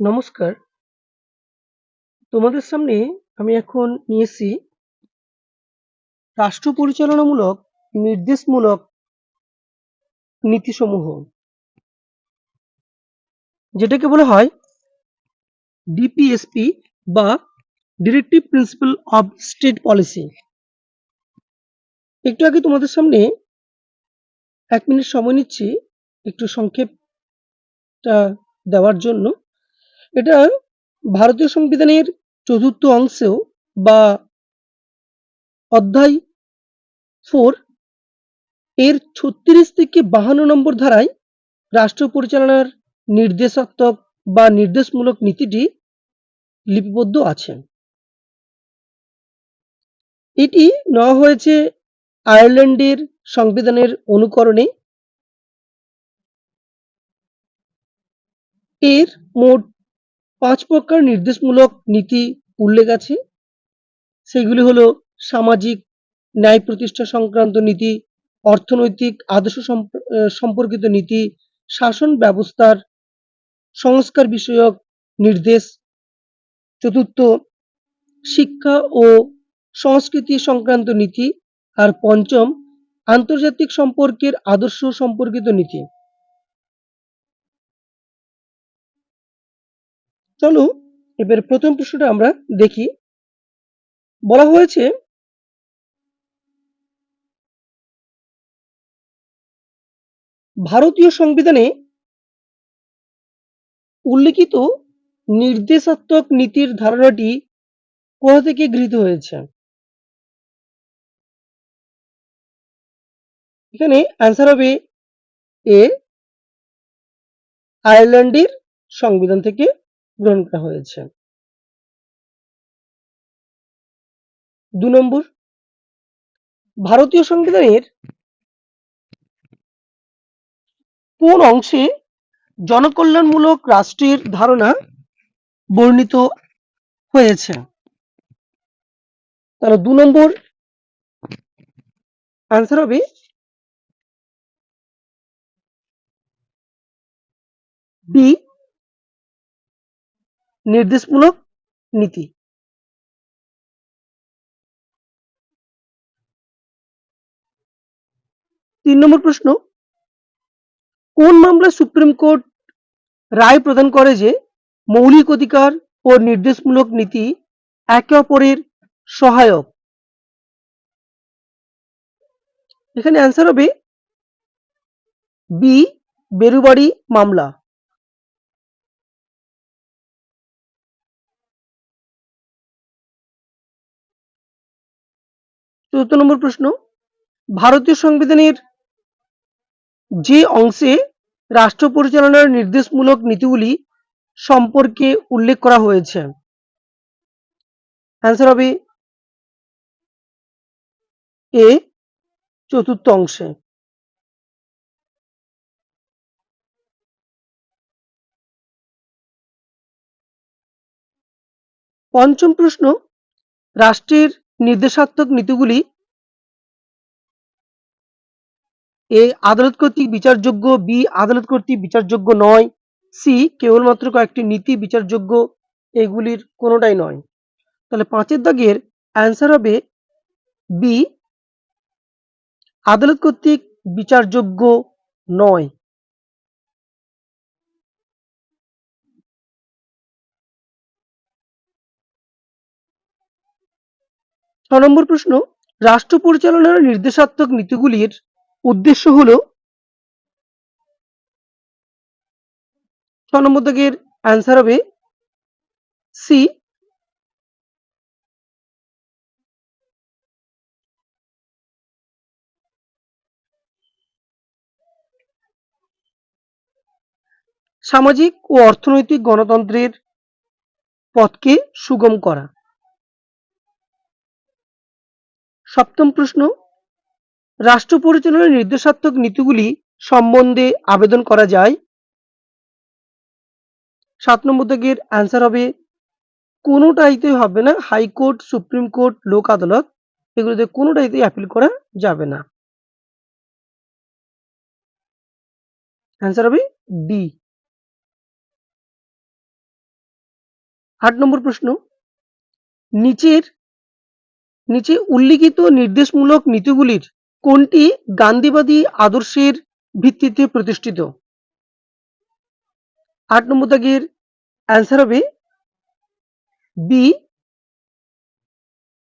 নমস্কার। তোমাদের সামনে আমি এখন নিয়েছি রাষ্ট্র পরিচালনামূলক নির্দেশমূলক নীতিসমূহ। যেটাকে বলা হয় ডিপিএসপি বা directive principle of state policy. একটু আগে তোমাদের সামনে এক মিনিট সময় নিচ্ছি, একটু সংক্ষেপটা দেওয়ার জন্য। এটা ভারতীয় সংবিধানের চতুর্থ অংশেও বা অধ্যায় ফোর এর ছত্রিশ থেকে বাহান্ন নম্বর ধারায় রাষ্ট্র পরিচালনার নির্দেশাত্মক বা নির্দেশমূলক নীতিটি লিপিবদ্ধ আছে। এটি নেওয়া হয়েছে আয়ারল্যান্ডের সংবিধানের অনুকরণে। এর মোট পাঁচ প্রকার নির্দেশমূলক নীতি উল্লেখ আছে। সেগুলি হলো সামাজিক ন্যায় প্রতিষ্ঠা সংক্রান্ত নীতি, অর্থনৈতিক আদর্শ সম্পর্কিত নীতি, শাসন ব্যবস্থার সংস্কার বিষয়ক নির্দেশ। চতুর্থ, শিক্ষা ও সংস্কৃতি সংক্রান্ত নীতি। আর পঞ্চম, আন্তর্জাতিক সম্পর্কের আদর্শ সম্পর্কিত নীতি। চলো, এবার প্রথম প্রশ্নটা আমরা দেখি। বলা হয়েছে, ভারতীয় সংবিধানে উল্লেখিত নির্দেশাত্মক নীতির ধারণাটি কোথা থেকে গৃহীত হয়েছে? এখানে অ্যান্সার হবে এ আয়ারল্যান্ডের সংবিধান থেকে গ্রহণ করা হয়েছে। দু নম্বর, ভারতীয় সংবিধানের কোন অংশে জনকল্যাণমূলক রাষ্ট্রের ধারণা বর্ণিত হয়েছে? তাহলে দু নম্বর আনসার হবে বি নির্দেশমূলক নীতি। তিন নম্বর প্রশ্ন, কোন মামলায় সুপ্রিম কোর্ট রায় প্রদান করে যে মৌলিক অধিকার ও নির্দেশমূলক নীতি একে অপরের সহায়ক? এখানে অ্যান্সার হবে, বি বেরুবাড়ি মামলা। চতুর্থ নম্বর প্রশ্ন, ভারতীয় সংবিধানের যে অংশে রাষ্ট্র পরিচালনার নির্দেশমূলক নীতিগুলি সম্পর্কে উল্লেখ করা হয়েছে। অ্যান্সার হবে এ চতুর্থ অংশে। পঞ্চম প্রশ্ন, রাষ্ট্রের নির্দেশাত্মক নীতিগুলি এ আদালত কর্তৃক বিচারযোগ্য, বি আদালত কর্তৃক বিচারযোগ্য নয়, সি কেবলমাত্র কয়েকটি নীতি বিচারযোগ্য, এগুলির কোনোটাই নয়। তাহলে পাঁচের দাগের অ্যান্সার হবে বি আদালত কর্তৃক বিচারযোগ্য নয়। ছ নম্বর প্রশ্ন, রাষ্ট্র পরিচালনার নির্দেশাত্মক নীতিগুলির উদ্দেশ্য হল ছ নম্বর দাগের অ্যান্সার হবে সি সামাজিক ও অর্থনৈতিক গণতন্ত্রের পথকে সুগম করা। সপ্তম প্রশ্ন, রাষ্ট্র পরিচালনার নির্দেশাত্মক নীতিগুলি সম্বন্ধে আবেদন করা যায়। সাত নম্বর দাগের অ্যান্সার হবে, কোনোটাইতে হবে না, হাইকোর্ট, সুপ্রিম কোর্ট, লোক আদালত, এগুলোতে কোনোটাইতে অ্যাপিল করা যাবে না। অ্যান্সার হবে ডি আট নম্বর প্রশ্ন, নিচের নিচে উল্লিখিত নির্দেশমূলক নীতিগুলির কোনটি গান্ধীবাদী আদর্শের ভিত্তিতে প্রতিষ্ঠিত? আট নম্বর দাগের অ্যান্সার হবে বি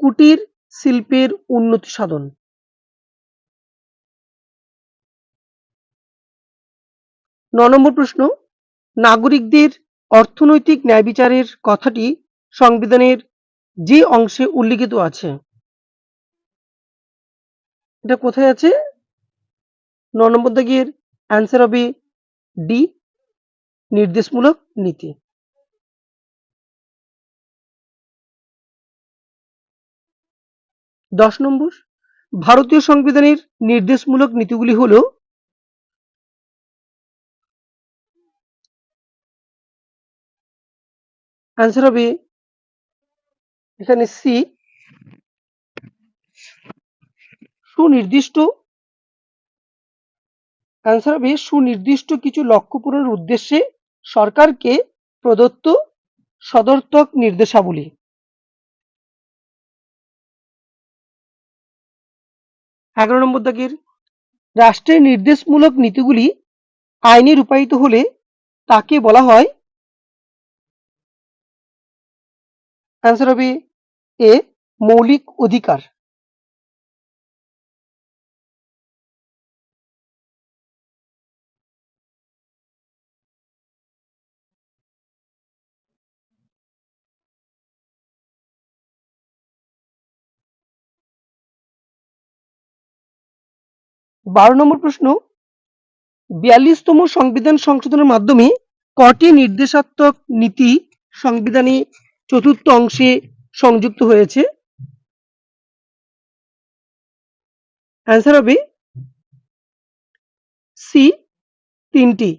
কুটির শিল্পের উন্নতি সাধন। ন নম্বর প্রশ্ন, নাগরিকদের অর্থনৈতিক ন্যায় বিচারের কথাটি সংবিধানের যে অংশে উল্লিখিত আছে। এটা কোথায় আছে? ন নম্বর দাগের অ্যান্সার হবে ডি নির্দেশমূলক নীতি। দশ নম্বর, ভারতীয় সংবিধানের নির্দেশমূলক নীতিগুলি হল অ্যান্সার হবে এখানে সি সুনির্দিষ্ট অ্যান্সার হবে সুনির্দিষ্ট কিছু লক্ষ্য পূরণের উদ্দেশ্যে সরকারকে প্রদত্ত সদর্থক নির্দেশাবলী। এগারো নম্বর দাগের, রাষ্ট্রের নির্দেশমূলক নীতিগুলি আইনে রূপায়িত হলে তাকে বলা হয় অ্যান্সার হবে এ মৌলিক অধিকার। বারো নম্বর প্রশ্ন, বিয়াল্লিশতম সংবিধান সংশোধনের মাধ্যমে কটি নির্দেশাত্মক নীতি সংবিধানে চতুর্থ অংশে সংযুক্ত হয়েছে? অ্যান্সার হবে সি তিনটি।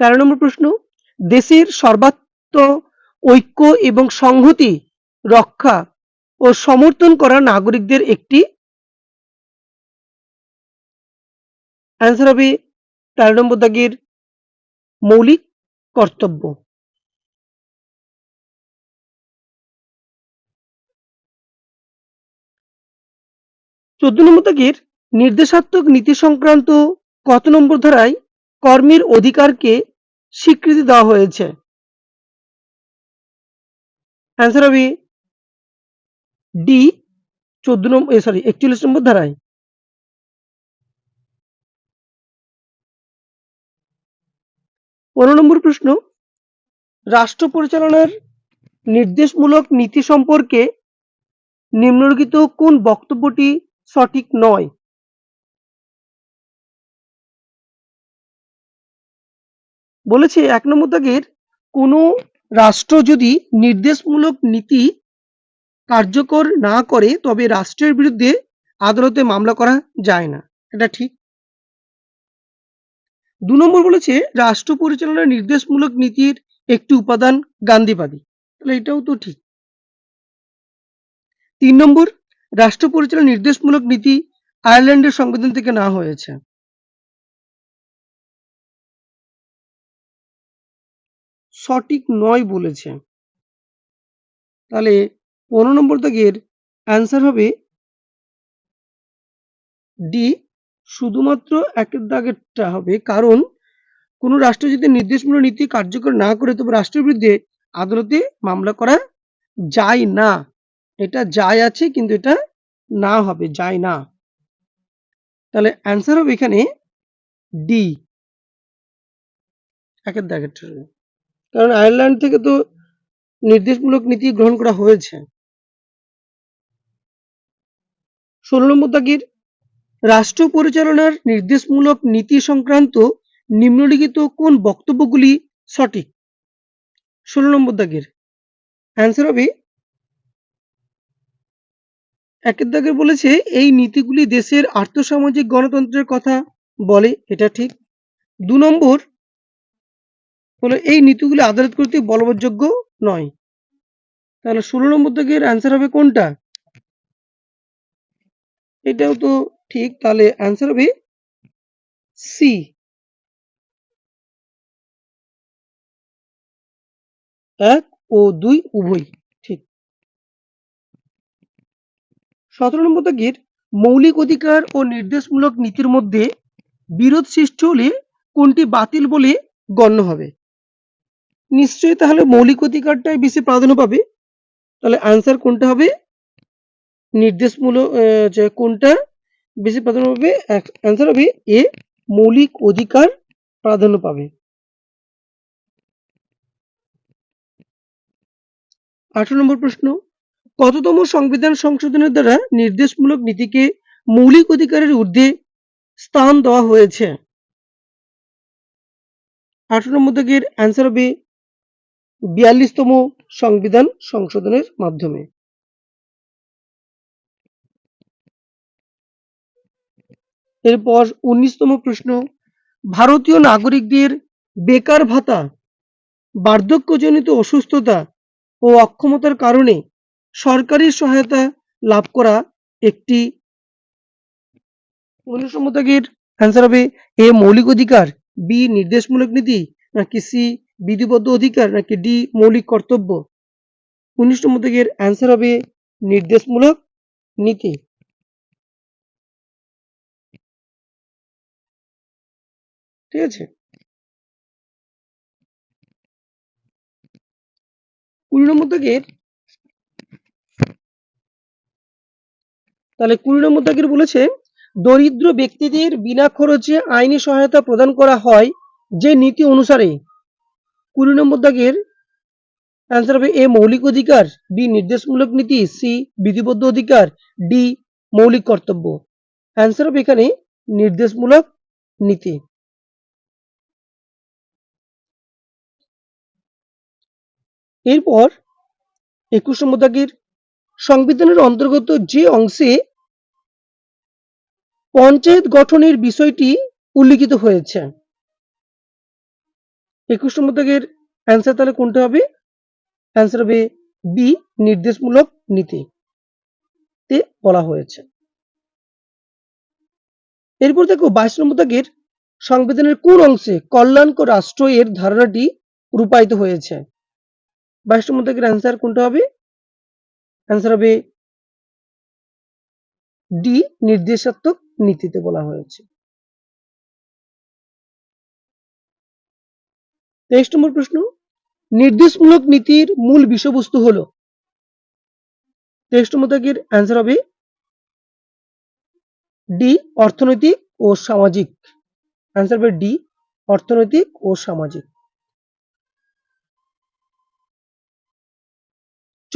তেরো নম্বর প্রশ্ন, দেশের সর্বাত্ম ঐক্য এবং সংহতি রক্ষা ও সমর্থন করা নাগরিকদের একটি? অ্যান্সার হবে তেরো নম্বর দাগের মৌলিক কর্তব্য। চোদ্দ নম্বর দাগের নির্দেশাত্মক নীতি সংক্রান্ত কত নম্বর ধারায় কর্মের অধিকারকে স্বীকৃতি দেওয়া হয়েছে? অ্যান্সার হবে ডি, চোদ্দ নম্বর সরি একচল্লিশ নম্বর ধারায়। পনেরো নম্বর প্রশ্ন, রাষ্ট্র পরিচালনার নির্দেশমূলক নীতি সম্পর্কে নিম্নলিখিত কোন বক্তব্যটি সঠিক নয়? বলেছে এক নম্বর দাগের, কোনো রাষ্ট্র যদি নির্দেশমূলক নীতি কার্যকর না করে, তবে রাষ্ট্রের বিরুদ্ধে আদালতে মামলা করা যায় না। এটা ঠিক? দু নম্বর বলেছে, রাষ্ট্র পরিচালনার নির্দেশমূলক নীতির একটি উপাদান গান্ধীবাদী। তাহলে এটাও তো ঠিক। তিন নম্বর, রাষ্ট্র পরিচালনার নির্দেশমূলক নীতি আয়ারল্যান্ডের সংবিধান থেকে না হয়েছে। সঠিক নয় বলেছে। তাহলে পনেরো নম্বর দাগের অ্যান্সার হবে ডি শুধুমাত্র একের দাগেরটা হবে, কারণ কোনো রাষ্ট্র যদি নির্দেশমূলক নীতি কার্যকর না করে, তবে রাষ্ট্রের বিরুদ্ধে আদালতে মামলা করা যায় না। এটা যায় আছে, কিন্তু এটা না হবে, যায় না। তাহলে অ্যান্সার হবে এখানে ডি একের দাগেরটা। কারণ আয়ারল্যান্ড থেকে তো নির্দেশমূলক নীতি গ্রহণ করা হয়েছে। ষোলো নম্বর দাগের রাষ্ট্র পরিচালনার নির্দেশমূলক নীতি সংক্রান্ত নিম্নলিখিত কোন বক্তব্যগুলি সঠিক? ষোলো নম্বর দাগের। অ্যান্সার হবে, একের দাগের বলেছে, এই নীতিগুলি দেশের আর্থসামাজিক গণতন্ত্রের কথা বলে, এটা ঠিক। দু নম্বর, হলো এই নীতিগুলি আদালত কর্তৃক বলবৎযোগ্য নয়। তাহলে ষোলো নম্বর দাগের অ্যান্সার হবে কোনটা? এটাও তো ঠিক, তাহলে অ্যান্সার হবে সি এক ও দুই উভয়, ঠিক। সতেরো নম্বর দাগের মৌলিক অধিকার ও নির্দেশমূলক নীতির মধ্যে বিরোধ সৃষ্টি হলে কোনটি বাতিল বলে গণ্য হবে? নিশ্চয়ই তাহলে মৌলিক অধিকারটাই বেশি প্রাধান্য পাবে। তাহলে আনসার কোনটা হবে? নির্দেশমূলক কোনটা বেশি প্রাধান্য পাবে? অ্যান্সার হবে এ মৌলিক অধিকার প্রাধান্য পাবে। আঠারো নম্বর প্রশ্ন, কততম সংবিধান সংশোধনের দ্বারা নির্দেশমূলক নীতিকে মৌলিক অধিকারের ঊর্ধ্বে স্থান দেওয়া হয়েছে? আঠারো নম্বর দাগের অ্যান্সার হবে বিয়াল্লিশতম সংবিধান সংশোধনের মাধ্যমে। এরপর উনিশতম প্রশ্ন, ভারতীয় নাগরিকদের বেকার ভাতা, বার্ধক্যজনিত অসুস্থতা ও অক্ষমতার কারণে সরকারি সহায়তা লাভ করা একটি দাগের অ্যান্সার হবে এ মৌলিক অধিকার, বি নির্দেশমূলক নীতি, নাকি সি বিধিবদ্ধ অধিকার, নাকি ডি মৌলিক কর্তব্য? উনিশতম দাগের অ্যান্সার হবে নির্দেশমূলক নীতি। ঠিক আছে? কুড়ি নম্বর দাগের তাহলে কুড়ি নম্বর দাগের বলেছে, দরিদ্র ব্যক্তিদের বিনা খরচে আইনি সহায়তা প্রদান করা হয় যে নীতি অনুসারে। কুড়ি নম্বর দাগের অ্যান্সার হবে এ, মৌলিক অধিকার, বি, নির্দেশমূলক নীতি, সি, বিধিবদ্ধ অধিকার, ডি, মৌলিক কর্তব্য। অ্যান্সার হবে এখানে নির্দেশমূলক নীতি। এরপর একুশ নম্বর সংবিধানের অন্তর্গত যে অংশে পঞ্চায়েত গঠনের বিষয়টি উল্লিখিত হয়েছে। একুশ নম্বর দাগের অ্যান্সার তাহলে কোনটা হবে? অ্যান্সার হবে বি নির্দেশমূলক নীতি। তে বলা হয়েছে। এরপর দেখো বাইশ নম্বর দাগের সংবিধানের কোন অংশে কল্যাণকর রাষ্ট্র এর ধারণাটি রূপায়িত হয়েছে? বাইশ নম্বর দাগের অ্যান্সার কোনটা হবে? অ্যান্সার হবে ডি নির্দেশাত্মক নীতিতে বলা হয়েছে। তেইশ নম্বর প্রশ্ন, নির্দেশমূলক নীতির মূল বিষয়বস্তু হলো। তেইশ নম্বর দাগের অ্যান্সার হবে ডি অর্থনৈতিক ও সামাজিক। অ্যান্সার হবে ডি অর্থনৈতিক ও সামাজিক।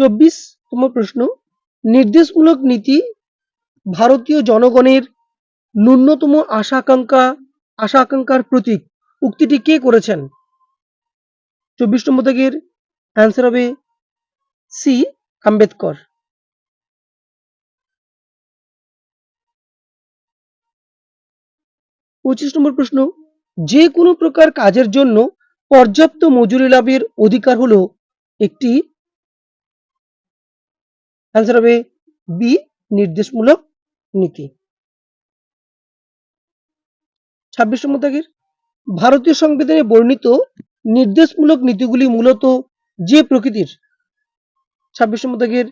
চব্বিশতম প্রশ্ন, নির্দেশমূলক নীতি ভারতীয় জনগণের ন্যূনতম আশা আকাঙ্ক্ষা আশা আকাঙ্ক্ষার প্রতীক। উক্তিটি কে করেছেন? চব্বিশ নম্বর দাগের অ্যান্সার হবে সি আম্বেদকর। পঁচিশ নম্বর প্রশ্ন, যে কোনো প্রকার কাজের জন্য পর্যাপ্ত মজুরি লাভের অধিকার হলো একটি অ্যান্সার হবে বি নির্দেশমূলক নীতি। ছাব্বিশ নম্বর ভারতীয় সংবিধানে বর্ণিত নির্দেশমূলক নীতিগুলি মূলত যে প্রকৃতির? ছাব্বিশ নম্বর দাগের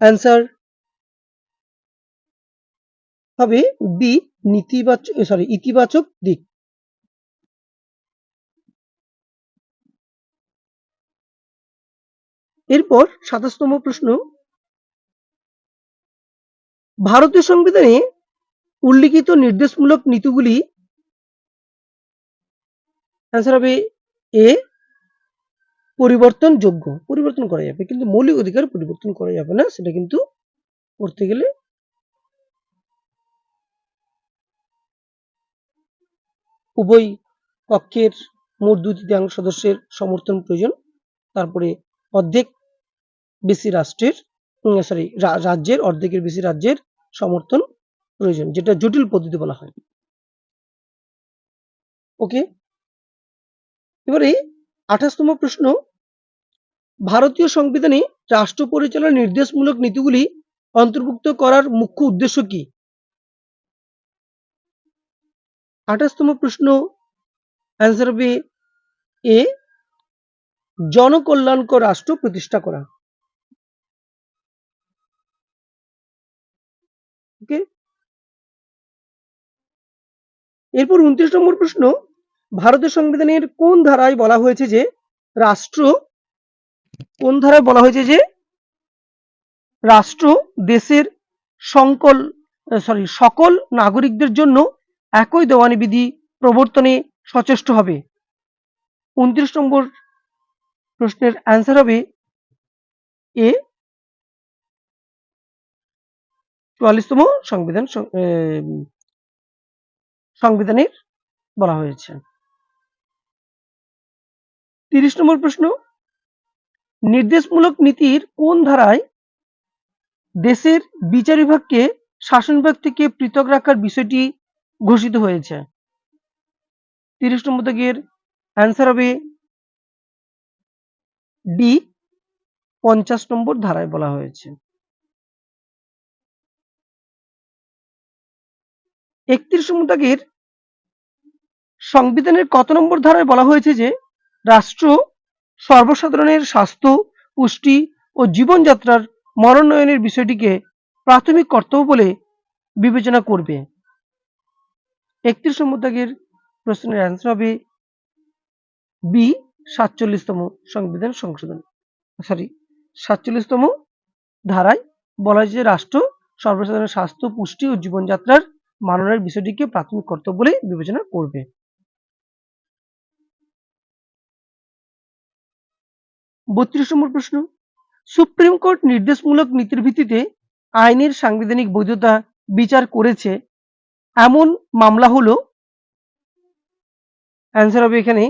অ্যান্সার হবে বি নীতিবাচক সরি ইতিবাচক দিক। এরপর সাতাশতম প্রশ্ন। ভারতীয় সংবিধানে উল্লিখিত নির্দেশমূলক নীতিগুলি অ্যান্সার হবে এ পরিবর্তনযোগ্য। পরিবর্তন করা যাবে, কিন্তু মৌলিক অধিকার পরিবর্তন করা যাবে না, সেটা কিন্তু করতে গেলে উভয় পক্ষের মোট দুই তৃতীয়াংশ সদস্যের সমর্থন প্রয়োজন। তারপরে অর্ধেক বেশি রাষ্ট্রের সরি রাজ্যের, অর্ধেকের বেশি রাজ্যের সমর্থন প্রয়োজন, যেটা জটিল পদ্ধতি বলা হয়। ওকে এবারে আঠাশতম প্রশ্ন, ভারতীয় সংবিধানে রাষ্ট্র পরিচালনার নির্দেশমূলক নীতিগুলি অন্তর্ভুক্ত করার মুখ্য উদ্দেশ্য কি? আঠাশতম প্রশ্ন অ্যান্সার হবে, এ, জনকল্যাণকর রাষ্ট্র প্রতিষ্ঠা করা। ওকে? এরপর উনত্রিশ নম্বর প্রশ্ন, ভারতের সংবিধানের কোন ধারায় বলা হয়েছে যে রাষ্ট্র, কোন ধারায় বলা হয়েছে যে রাষ্ট্র দেশের সংকল সরি সকল নাগরিকদের জন্য একই দেওয়ানি বিধি প্রবর্তনে সচেষ্ট হবে। উনত্রিশ নম্বর প্রশ্নের অ্যান্সার হবে এ চুয়াল্লিশতম সংবিধান সংবিধানের বলা হয়েছে। তিরিশ নম্বর প্রশ্ন, নির্দেশমূলক নীতির কোন ধারায় দেশের বিচার বিভাগকে শাসন বিভাগ থেকে পৃথক রাখার বিষয়টি ঘোষিত হয়েছে? তিরিশ নম্বর দাগের অ্যান্সার হবে ডি পঞ্চাশ নম্বর ধারায় বলা হয়েছে। একত্রিশ নম্বর সংবিধানের কত নম্বর ধারায় বলা হয়েছে যে, রাষ্ট্র সর্বসাধারণের স্বাস্থ্য, পুষ্টি ও জীবনযাত্রার মনোন্নয়নের বিষয়টিকে প্রাথমিক কর্তব্য বলে বিবেচনা করবে। একত্রিশ নম্বর প্রশ্নের অ্যান্সার হবে বি সাতচল্লিশতম সংবিধান সংশোধন। সরি সাতচল্লিশতম ধারায় বলা হয়েছে রাষ্ট্র সর্বসাধারণের স্বাস্থ্য, পুষ্টি ও জীবনযাত্রার মাননের বিষয়টিকে প্রাথমিক কর্তব্য বলে বিবেচনা করবে। বত্রিশ নম্বর প্রশ্ন। সুপ্রিম কোর্ট নির্দেশমূলক নীতির ভিত্তিতে আইনের সাংবিধানিক বৈধতা বিচার করেছে। এমন মামলা হলো অ্যান্সার হবে এখানে,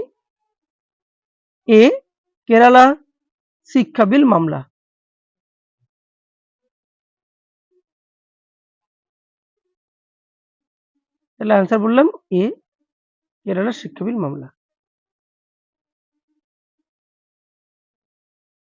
এ, কেরালা শিক্ষা বিল মামলা। তাহলে অ্যান্সার বললাম এ কেরালা শিক্ষাবিল মামলা।